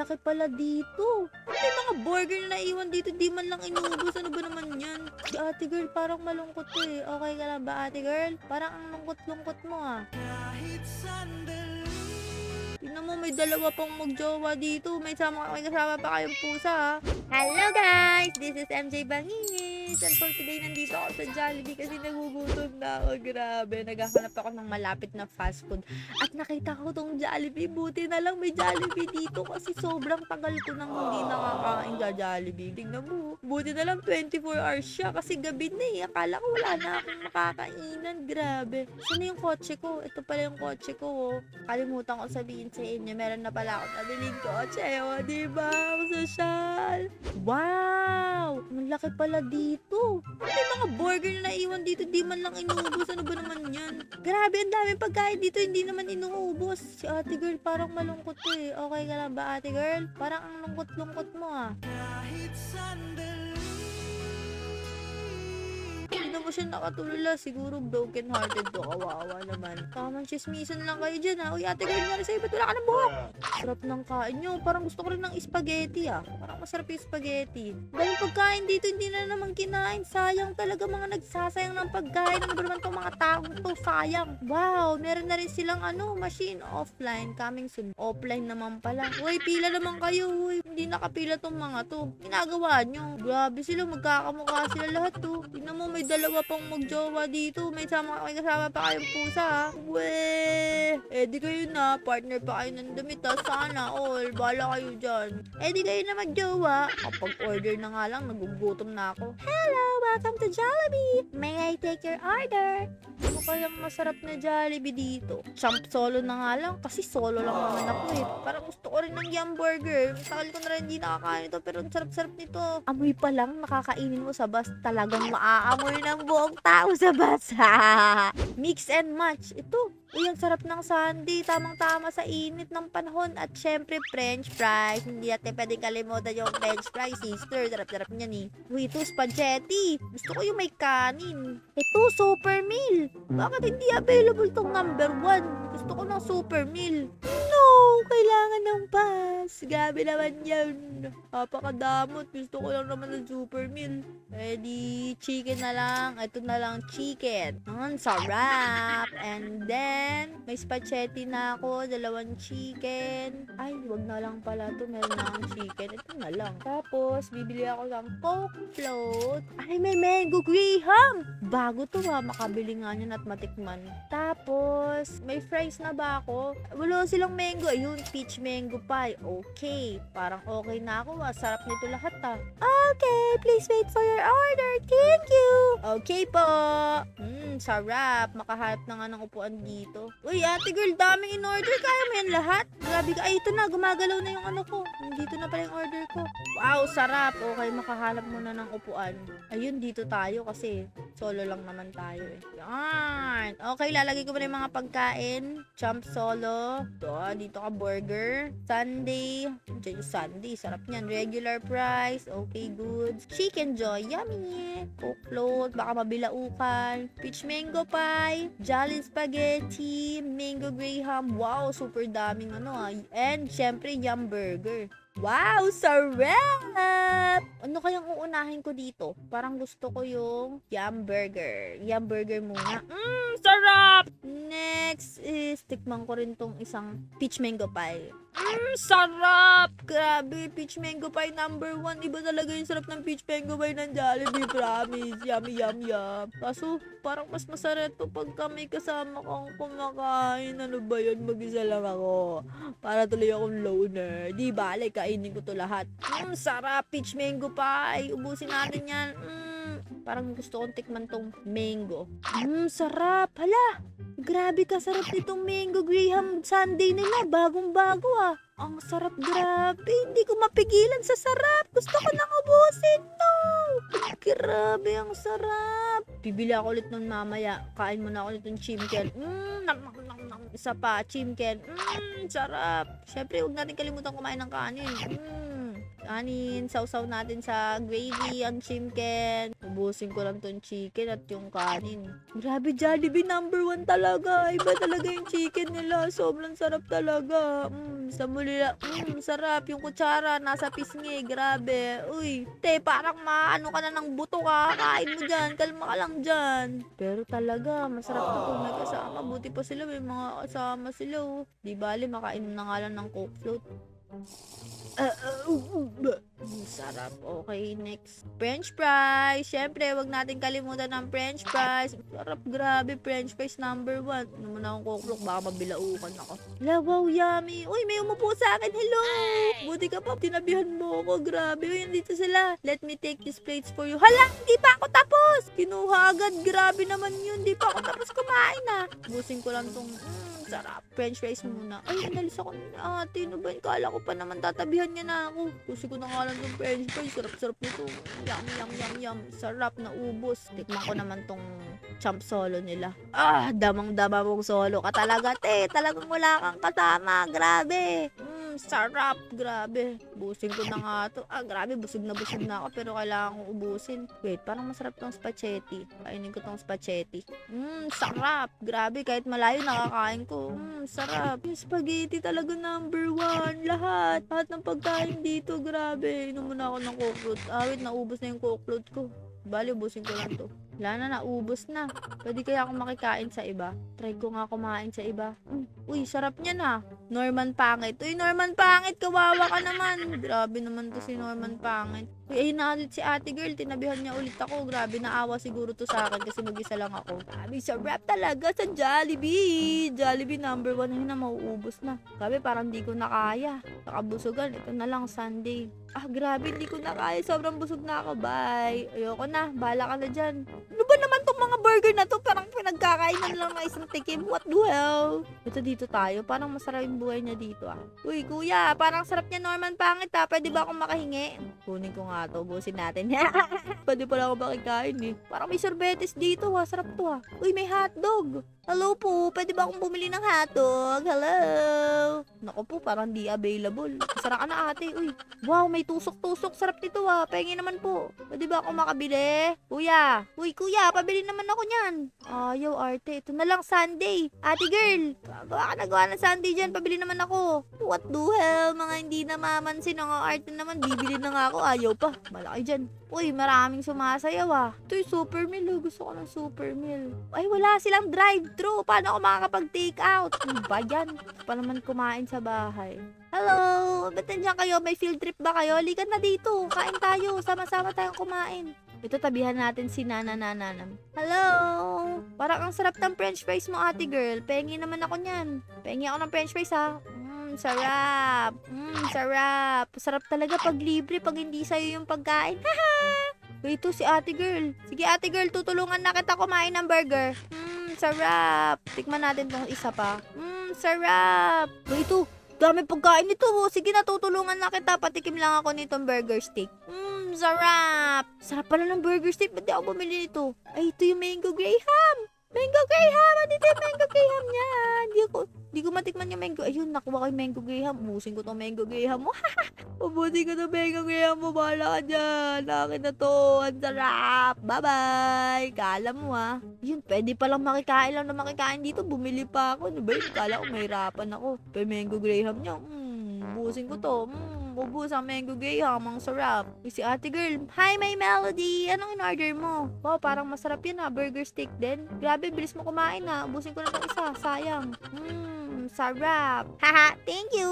laki pala dito. May mga burger na naiwan dito, di man lang inubos. Ano ba naman yan? Ate girl, parang malungkot to eh. Okay ka lang ba ate girl? Parang ang lungkot-lungkot mo ah. Tingnan mo, may dalawa pang magjowa dito. May sama may kasama pa kayong pusa ha. Hello guys! This is MJ And for today, nandito ako sa Jollibee kasi nagugutom na ako. Grabe, naghahanap ako ng malapit na fast food. At nakita ko tong Jollibee. Buti na lang may Jollibee dito kasi sobrang tagal ko nang hindi nakakain sa Jollibee. Tingnan mo, buti na lang 24 hours siya kasi gabi na eh. Akala ko wala na akong makakainan. Grabe. Saan yung kotse ko? Ito pala yung kotse ko. Oh. Kalimutan ko sabihin sa inyo. Meron na pala akong nabiling kotse. O, oh, diba? Ang sosyal. Wow! Ang laki pala dito. May mga burger na naiwan dito. Di man lang inuubos. Ano ba naman yan? Grabe, ang daming pagkain dito. Hindi naman inuubos. Si ate girl, parang malungkot to eh. Okay ka lang ba ate girl? Parang ang lungkot-lungkot mo ah. Hindi mo siya nakatulala. Siguro broken hearted to. Kawawa naman. Tamang chismisan lang kayo dyan ha. Uy, ate girl, nga sa'yo. Ba't wala ka ng buhok? Sarap ng kain nyo. Parang gusto ko rin ng spaghetti ah. Parang masarap yung spaghetti. Dahil pagkain dito, hindi na naman kinain. Sayang talaga mga nagsasayang ng pagkain. Ano ba naman tong mga taong to? Sayang. Wow, meron na rin silang ano, machine offline. Coming soon. Offline naman pala. Uy, pila naman kayo. Uy, hindi nakapila tong mga to. Ginagawa nyo. Grabe sila, magkakamukha sila lahat to. Tingnan mo, may dalawa pang magjowa dito. May sama may kasama pa kayong pusa ha. Weh! Eh di kayo na, partner pa kayo ng damit ha. Sana all, bala kayo dyan. Eh di kayo na magjowa. Kapag order na nga lang, nagugutom na ako. Hello, welcome to Jollibee. May I take your order? Ano kayang masarap na Jollibee dito? Champ solo na nga lang, kasi solo lang naman ako eh. Parang gusto ko rin ng yum burger. Tagal ko na rin hindi nakakain ito, pero ang sarap-sarap nito. Amoy pa lang, nakakainin mo sa bus. Talagang maaamoy ng buong tao sa bus. Mix and match. Ito, Uy, sarap ng sundae. Tamang-tama sa init ng panahon. At syempre, french fries. Hindi natin pwedeng kalimutan yung french fries, sister. Sarap-sarap niyan eh. Uy, ito, spaghetti. Gusto ko yung may kanin. Ito, super meal. Bakit hindi available tong number one? Gusto ko ng super meal. No, kailangan ng pass. Gabi naman yan. Napakadamot. Gusto ko lang naman ng super meal. Eh chicken na lang. Ito na lang, chicken. Ang sarap. And then, may spaghetti na ako. Dalawang chicken. Ay, wag na lang pala to. Meron na akong chicken. Ito na lang. Tapos, bibili ako ng Coke float. Ay, may mango graham. Bago to ha. Makabili nga niyan at matikman. Tapos, may fries na ba ako? Wala silang mango. Ayun, peach mango pie. Okay. Parang okay na ako. ah. Sarap nito lahat ah. Okay, please wait for your order. Thank you. Okay po. Hmm, sarap. Makahanap na nga ng upuan dito. Uy, ate girl, daming in-order. Kaya mo yan lahat? Grabe ka. Ay, ito na. Gumagalaw na yung ano ko. Dito na pala yung order ko. Wow, sarap. Okay, makahanap muna ng upuan. Ayun, dito tayo kasi solo lang naman tayo eh. Yan. Okay, lalagay ko muna yung mga pagkain. Chump solo. Ito, dito ka burger. Sunday. Yung Sunday. Sarap niyan. Regular price. Okay, goods. Chicken joy. Yummy. Coke float. Baka mabilaukan. Peach mango pie. Jolly spaghetti. Mango graham. Wow, super daming ano ah. And, syempre, yum burger. Wow, sarap! Ano kayang uunahin ko dito? Parang gusto ko yung yum burger. Yum burger muna. Mmm, sarap! Next is, tikman ko rin tong isang peach mango pie. Mmm, sarap! Grabe, peach mango pie number one. Iba talaga yung sarap ng peach mango pie ng Jollibee, promise. Yummy, yum, yum. Kaso, parang mas masarap to pagka may kasama kang kumakain. Ano ba yun? Mag-isa lang ako. Para tuloy akong loner. Di bale, kainin ko to lahat. Mmm, sarap. Peach mango pie. Ubusin natin yan. Mmm, parang gusto kong tikman tong mango. Mmm, sarap. Hala, grabe ka sarap nitong mango graham sundae nila. Bagong-bago ah. Ang sarap, grabe. Hindi ko mapigilan sa sarap. Gusto ko nang ubusin to. Grabe, ang sarap. Bibili ako ulit nun mamaya. Kain muna ako ulit ng chimken. Mmm, Isa pa, chimken. Mmm, sarap. Siyempre, huwag natin kalimutan kumain ng kanin. Mmm, kanin. Sausaw natin sa gravy ang chimken. Ubusin ko lang tong chicken at yung kanin. Grabe, Jollibee number one talaga. Iba talaga yung chicken nila. Sobrang sarap talaga. Mm, sa muli lang. Mm, sarap. Yung kutsara, nasa pisngi. Grabe. Uy, te, parang maano ka na ng buto ka. Kain mo dyan. Kalma ka lang dyan. Pero talaga, masarap na kung may kasama. Buti pa sila, may mga kasama sila. Oh. Di bali, makainom na nga lang ng coke float. Uh, Sarap. Okay, next. French fries. Siyempre, wag natin kalimutan ng french fries. Sarap, grabe. French fries number one. Ano naman akong kuklok, baka mabilaukan ako. La, wow, yummy. Uy, may umupo sa akin. Hello! Buti ka pa, tinabihan mo ako. Grabe. Uy, nandito sila. Let me take these plates for you. Hala, hindi pa ako tapos! Kinuha agad. Grabe naman yun. Hindi pa ako tapos kumain ah. Busin ko lang tong, mm, sarap. French fries muna. Ay, inalis ako ni ate. Ano ba? Kala ko pa naman tatabihan niya na ako. Busin ko na nga lang tong french fries. Sarap-sarap nito. Yum, yum, yum, yum. Sarap na ubos. Tikman ko naman tong champ solo nila. Ah, damang-dama mong solo ka talaga, te. Talagang wala kang kasama. Grabe. Sarap. Grabe. Busin ko na nga to. Ah, grabe. Busog na busog na ako. Pero kailangan kong ubusin. Wait, parang masarap tong spaghetti. Kainin ko tong spaghetti. Mmm, sarap. Grabe. Kahit malayo nakakain ko. Mmm, sarap. Yung spaghetti talaga number one. Lahat. Lahat ng pagkain dito. Grabe. Inom muna ako ng coke float. Ah, wait. Naubos na yung coke ko. Bali, ubusin ko lang to. Wala na, naubos na. Pwede kaya akong makikain sa iba? Try ko nga kumain sa iba. Mm. Uy, sarap niya na. Norman Pangit. Uy, Norman Pangit, kawawa ka naman. Grabe naman to si Norman Pangit. Uy, ayun na ulit si ate girl. Tinabihan niya ulit ako. Grabe, naawa siguro to sa akin kasi mag-isa lang ako. Grabe, sarap talaga sa Jollibee. Jollibee number one. Ayun na, mauubos na. Grabe, parang di ko na kaya. Ito na lang, Sunday. Ah, grabe, hindi ko na kaya. Sobrang busog na ako. Bye. Ayoko na. Bahala ka na dyan. Ano ba naman tong mga burger na to? Parang pinagkakainan lang ng isang tikim. What the hell? Ito dito tayo. Parang masarap yung buhay niya dito ah. Uy, kuya, parang sarap niya Norman Pangit ah. Pwede ba akong makahingi? Kunin ko nga to. Busin natin. Pwede pala ako makikain eh. Parang may sorbetes dito ha. Sarap to ha. Uy, may hotdog. Hello po, pwede ba akong bumili ng hotdog? Hello? Naku po, parang di available. Sarap ka na ate, uy. Wow, may tusok-tusok. Sarap nito ah. Pengi naman po. Pwede ba akong makabili? Kuya. Uy, kuya, pabili naman ako niyan. Ayaw, arte. Ito na lang Sunday. Ate girl, gawa ka nagawa ng Sunday dyan. Pabili naman ako. What the hell? Mga hindi namamansin ng arte naman. Bibili na nga ako. Ayaw pa. Malaki dyan. Uy, maraming sumasayaw ah. Ito yung super meal. oh. Gusto ko ng super meal. Ay, wala silang drive-thru. Paano ako makakapag-take out? Ano ba yan? Pa naman kumain sa bahay. Hello! Ba't nandiyan kayo? May field trip ba kayo? Likan na dito. Kain tayo. Sama-sama tayong kumain. Ito tabihan natin si Nana Nananam. Hello! Parang ang sarap ng french fries mo, ate girl. Pengi naman ako niyan. Pengi ako ng french fries, ha? Mmm, sarap. Mmm, sarap. Sarap talaga pag libre, pag hindi sa'yo yung pagkain. Haha! Ito si ate girl. Sige, ate girl, tutulungan na kita kumain ng burger. Mmm, sarap. Tikman natin tong isa pa. Mmm, sarap. Ito, dami pagkain nito. oh. Sige na, tutulungan na kita. Patikim lang ako nitong burger steak. Mmm, sarap. Sarap pala ng burger steak. Ba't di ako bumili nito? Ay, ito yung mango graham. Mango graham. Dito yung mango graham niya. Hindi ko, hindi ko matikman yung mango. Ayun, nakuha ko yung mango graham. Ubusin ko tong mango graham mo. Ubusin ko tong mango graham mo. Bahala ka dyan. Akin na to. Ang sarap. Bye-bye. Kala mo ah. Yun, pwede palang makikain lang na makikain dito. Bumili pa ako. Ano ba yun? Kala ko mahirapan ako. Pero mango graham niya. Mm, ubusin ko to. Mm, ubus ang mango graham. Ang sarap. Uy, si ate girl. Hi, my melody. Anong in-order mo? Wow, parang masarap yan ah. Burger steak din. Grabe, bilis mo kumain ah. Ubusin ko na itong isa. Sayang. Mmm, sarap. Haha, thank you.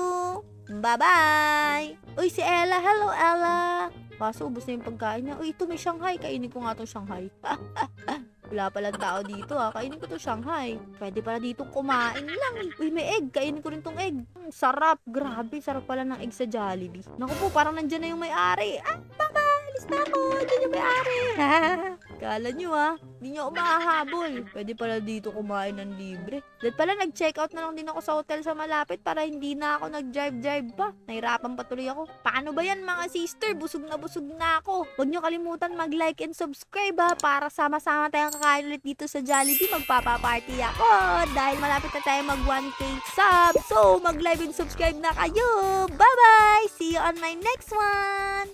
Bye-bye. Uy, si Ella. Hello, Ella. Kaso, ubos na yung pagkain niya. Uy, ito may Shanghai. Kainin ko nga itong Shanghai. Wala palang tao dito ah. Kainin ko to Shanghai. Pwede pala dito kumain lang. Uy, may egg. Kainin ko rin tong egg. Mm, sarap. Grabe, sarap pala ng egg sa Jollibee. Naku po, parang nandyan na yung may-ari. Ah, baka, alis na ako. Dyan yung may-ari. Kala nyo ah, hindi nyo ako mahahabol. Pwede pala dito kumain ng libre. Dahil pala nag-check out na lang din ako sa hotel sa malapit para hindi na ako nag-drive-drive pa. Nahirapan pa tuloy ako. Paano ba yan mga sister? Busog na busog na ako. Huwag nyo kalimutan mag-like and subscribe ha para sama-sama tayong kakain ulit dito sa Jollibee. Magpapaparty ako dahil malapit na tayo mag 1k sub. So, mag-like and subscribe na kayo. Bye-bye! See you on my next one!